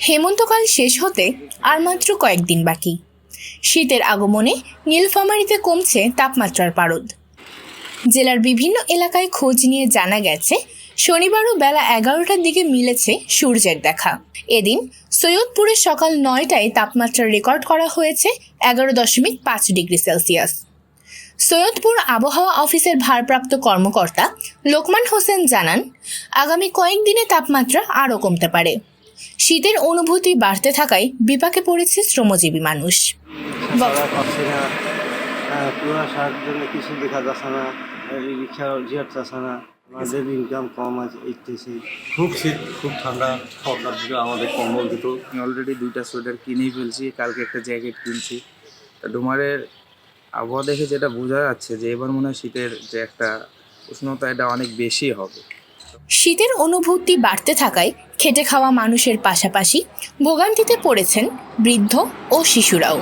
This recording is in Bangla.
হেমন্তকাল শেষ হতে আর মাত্র কয়েকদিন বাকি। শীতের আগমনে নীলফামারীতে কমছে তাপমাত্রার পারদ। জেলার বিভিন্ন এলাকায় খোঁজ নিয়ে জানা গেছে, শনিবারও বেলা এগারোটার দিকে মিলেছে সূর্যের দেখা। এদিন সৈয়দপুরে সকাল নয়টায় তাপমাত্রা রেকর্ড করা হয়েছে এগারো দশমিক পাঁচ ডিগ্রি সেলসিয়াস। সৈয়দপুর আবহাওয়া অফিসের ভারপ্রাপ্ত কর্মকর্তা লোকমান হোসেন জানান, আগামী কয়েকদিনে তাপমাত্রা আরও কমতে পারে। শীতের অনুভূতি বাড়তে থাকায় বিপাকে পড়েছে শ্রমজীবী মানুষ। ছাড়া পাচ্ছি না আহ, কুয়াশার জন্য কিছু দেখা যাচ্ছে না এই রিক্সা জিয়ার যাচ্ছে না আমাদের ইনকাম কম আছে খুব শীত খুব ঠান্ডা থেকে আমাদের কম্বল দিত। অলরেডি দুইটা সোয়েটার কিনেই ফেলছি কালকে একটা জ্যাকেট কিনছি। তা ডুমারের আবহাওয়া দেখে যেটা বোঝা যাচ্ছে যে এবার মনে হয় শীতের যে একটা উষ্ণতা এটা অনেক বেশি হবে। শীতের অনুভূতি বাড়তে থাকায় খেটে খাওয়া মানুষের পাশাপাশি ভোগান্তিতে পড়েছেন বৃদ্ধ ও শিশুরাও।